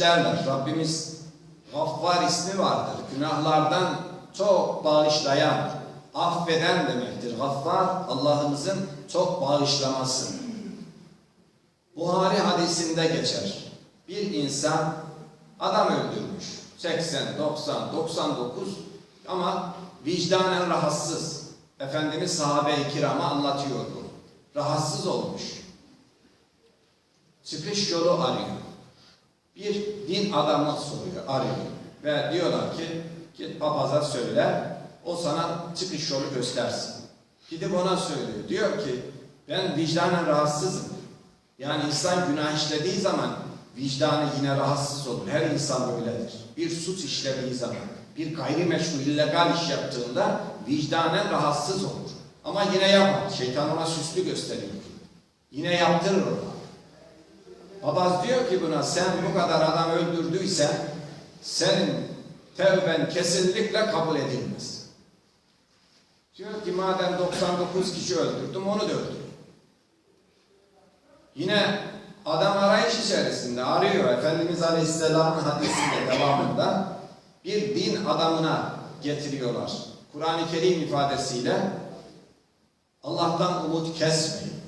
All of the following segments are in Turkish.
işlerler. Rabbimiz Gaffar ismi vardır. Günahlardan çok bağışlayan, affeden demektir. Gaffar Allah'ımızın çok bağışlaması. Buhari hadisinde geçer. Bir insan adam öldürmüş. 80, 90, 99 ama vicdanen rahatsız. Efendimiz sahabe-i kirama anlatıyor bunu. Rahatsız olmuş. Çıkış yolu arıyor. Bir din adamı soruyor, arıyor. Ve diyorlar ki, git papaza söyle, o sana çıkış yolu göstersin. Gidip ona söylüyor. Diyor ki, ben vicdanen rahatsızım. Yani insan günah işlediği zaman vicdanı yine rahatsız olur. Her insan böyledir. Bir suç işlediği zaman, bir gayrimeşru, illegal iş yaptığında vicdanen rahatsız olur. Ama yine yapar. Şeytan ona süslü gösteriyor. Yine yaptırır ona. Papaz diyor ki buna sen bu kadar adam öldürdüysen senin tevben kesinlikle kabul edilmez. Diyor ki madem 99 kişi öldürdüm onu da öldür. Yine adam arayış içerisinde arıyor. Efendimiz Aleyhisselam'ın hadisinde devamında bir din adamına getiriyorlar. Kur'an-ı Kerim ifadesiyle Allah'tan umut kesmeyin.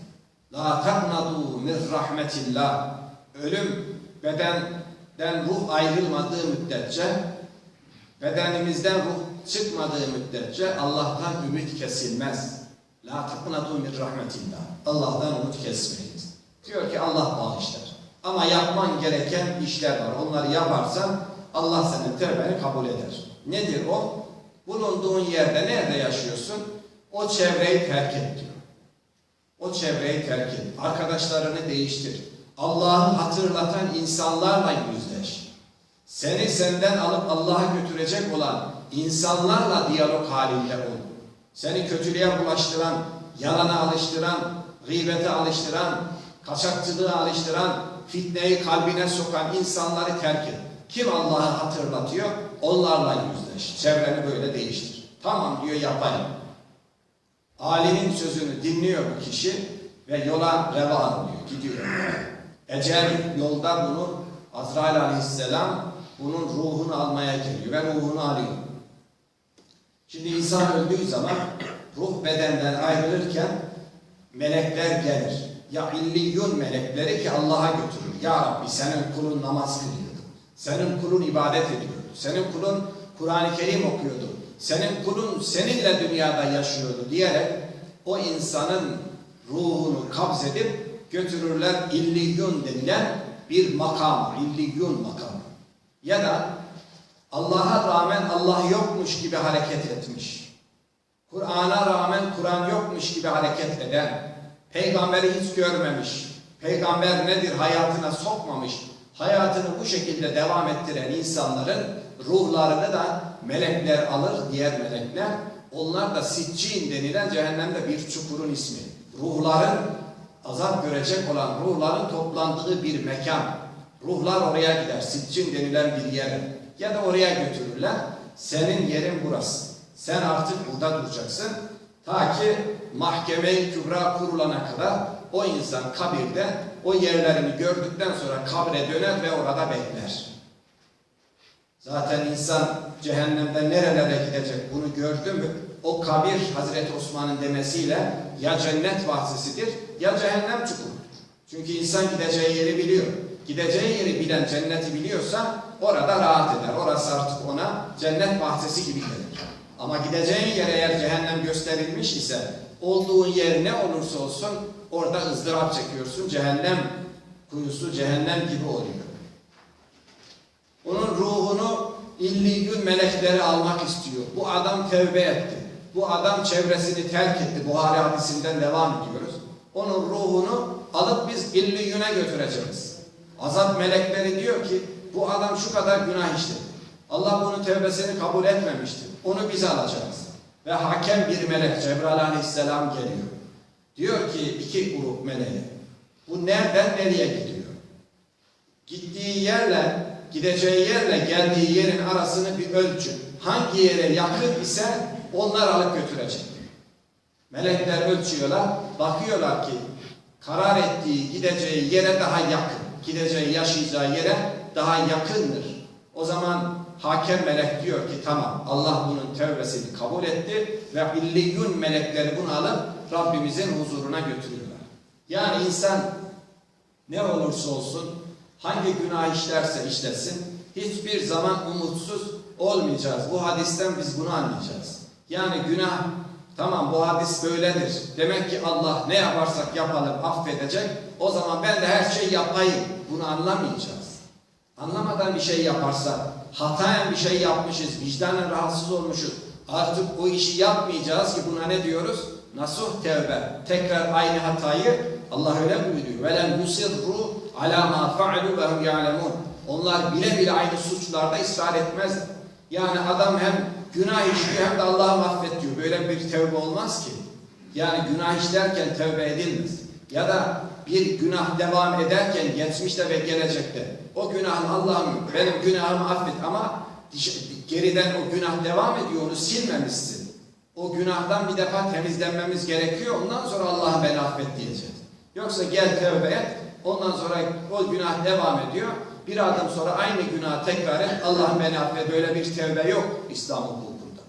La taknadu min rahmetillah. Ölüm bedenden ruh ayrılmadığı müddetçe bedenimizden ruh çıkmadığı müddetçe Allah'tan ümit kesilmez. La taknadu min rahmetillah. Allah'tan umut kesmeyiniz. Diyor ki Allah bağışlar. Ama yapman gereken işler var. Onları yaparsan Allah senin tevbeni kabul eder. Nedir o? Bulunduğun yerde nerede yaşıyorsun? O çevreyi terk et diyor. O çevreyi terk et. Arkadaşlarını değiştir. Allah'ı hatırlatan insanlarla yüzleş. Seni senden alıp Allah'a götürecek olan insanlarla diyalog halinde ol. Seni kötülüğe bulaştıran, yalana alıştıran, gıybete alıştıran, kaçakçılığa alıştıran, fitneyi kalbine sokan insanları terk et. Kim Allah'ı hatırlatıyor? Onlarla yüzleş. Çevreni böyle değiştir. Tamam diyor yapayım. Alimin sözünü dinliyor bu kişi ve yola revan oluyor, gidiyor. Ecel yolda bunu Azrail aleyhisselam bunun ruhunu almaya geliyor ve ruhunu alıyor. Şimdi insan öldüğü zaman ruh bedenden ayrılırken melekler gelir. Ya illiyyun melekleri ki Allah'a götürür. Ya Rabbi senin kulun namaz kılıyordu. Senin kulun ibadet ediyordu. Senin kulun Kur'an-ı Kerim okuyordu. Senin kulun seninle dünyada yaşıyordu diyerek o insanın ruhunu kabz edip götürürler illiyyun denilen bir makam, illiyyun makamı. Ya da Allah'a rağmen Allah yokmuş gibi hareket etmiş. Kur'an'a rağmen Kur'an yokmuş gibi hareket eden, peygamberi hiç görmemiş, peygamber nedir hayatına sokmamış, hayatını bu şekilde devam ettiren insanların ruhlarını da melekler alır, diğer melekler. Onlar da Siccin denilen cehennemde bir çukurun ismi. Ruhların azap görecek olan ruhların toplandığı bir mekan. Ruhlar oraya gider. Siccin denilen bir yere. Ya da oraya götürürler. Senin yerin burası. Sen artık burada duracaksın. Ta ki mahkeme-i kübra kurulana kadar o insan kabirde o yerlerini gördükten sonra kabre döner ve orada bekler. Zaten insan cehennemde nerelere gidecek bunu gördü mü? O kabir Hazreti Osman'ın demesiyle ya cennet bahçesidir ya cehennem çukurudur. Çünkü insan gideceği yeri biliyor. Gideceği yeri bilen cenneti biliyorsa orada rahat eder. Orası artık ona cennet bahçesi gibi gelir. Ama gideceğin yere eğer cehennem gösterilmiş ise olduğun yer ne olursa olsun orada ızdırap çekiyorsun. Cehennem kuyusu cehennem gibi oluyor. Onun ruhunu illiyyün melekleri almak istiyor. Bu adam tevbe etti. Bu adam çevresini terk etti. Buhari hadisinden devam ediyoruz. Onun ruhunu alıp biz illiyyüne götüreceğiz. Azap melekleri diyor ki bu adam şu kadar günah işledi. Allah bunun tevbesini kabul etmemiştir. Onu biz alacağız. Ve hakem bir melek Cebrail aleyhisselam geliyor. Diyor ki iki grup meleğe. Bu nereden nereye gidiyor? Gittiği yerle gideceği yerle geldiği yerin arasını bir ölçün. Hangi yere yakın ise onlar alıp götürecek. Melekler ölçüyorlar, bakıyorlar ki karar ettiği gideceği yere daha yakın, gideceği yaşayacağı yere daha yakındır. O zaman hakem melek diyor ki tamam Allah bunun tevbesini kabul etti ve illiyyun melekleri bunu alıp Rabbimizin huzuruna götürüyorlar. Yani insan ne olursa olsun hangi günah işlerse işlesin hiçbir zaman umutsuz olmayacağız. Bu hadisten biz bunu anlayacağız. Yani günah tamam bu hadis böyledir. Demek ki Allah ne yaparsak yapalım affedecek. O zaman ben de her şeyi yapayım. Bunu anlamayacağız. Anlamadan bir şey yaparsak, hataen bir şey yapmışız, vicdanen rahatsız olmuşuz. Artık o işi yapmayacağız ki buna ne diyoruz? Nasuh tevbe. Tekrar aynı hatayı Allah öyle buyuruyor. Velem yusirru ala ma fa'alu ve hum ya'lemun. Onlar bile bile aynı suçlarda ısrar etmez. Yani adam hem günah işliyor hem de Allah'ı affet diyor. Böyle bir tevbe olmaz ki. Yani günah işlerken tevbe edilmez. Ya da bir günah devam ederken geçmişte ve gelecekte o günahın Allah'ım benim günahımı affet ama geriden o günah devam ediyor onu silmemişsin. O günahdan bir defa temizlenmemiz gerekiyor. Ondan sonra Allah'ım beni affet diyeceğiz. Yoksa gel tövbe et. Ondan sonra o günah devam ediyor. Bir adım sonra aynı günah tekrar et. Allah'ım beni affet. Böyle bir tövbe yok İslam hukukunda.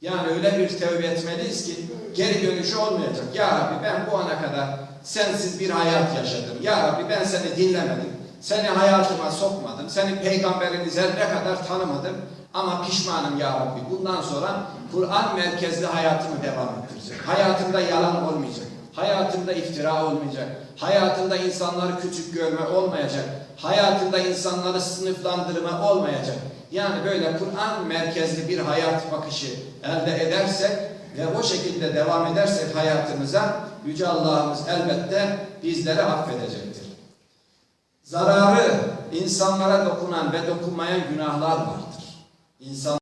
Yani öyle bir tövbe etmeliyiz ki geri dönüşü olmayacak. Ya Rabbi ben bu ana kadar sensiz bir hayat yaşadım. Ya Rabbi ben seni dinlemedim. Seni hayatıma sokmadım. Senin peygamberini zerre kadar tanımadım. Ama pişmanım ya Rabbi. Bundan sonra Kur'an merkezli hayatımı devam ettireceğim. Hayatımda yalan olmayacak. Hayatımda iftira olmayacak. Hayatımda insanları küçük görme olmayacak. Hayatımda insanları sınıflandırma olmayacak. Yani böyle Kur'an merkezli bir hayat bakışı elde edersek ve o şekilde devam edersek hayatımıza Yüce Allah'ımız elbette bizleri affedecektir. Zararı insanlara dokunan ve dokunmayan günahlar vardır. İnsan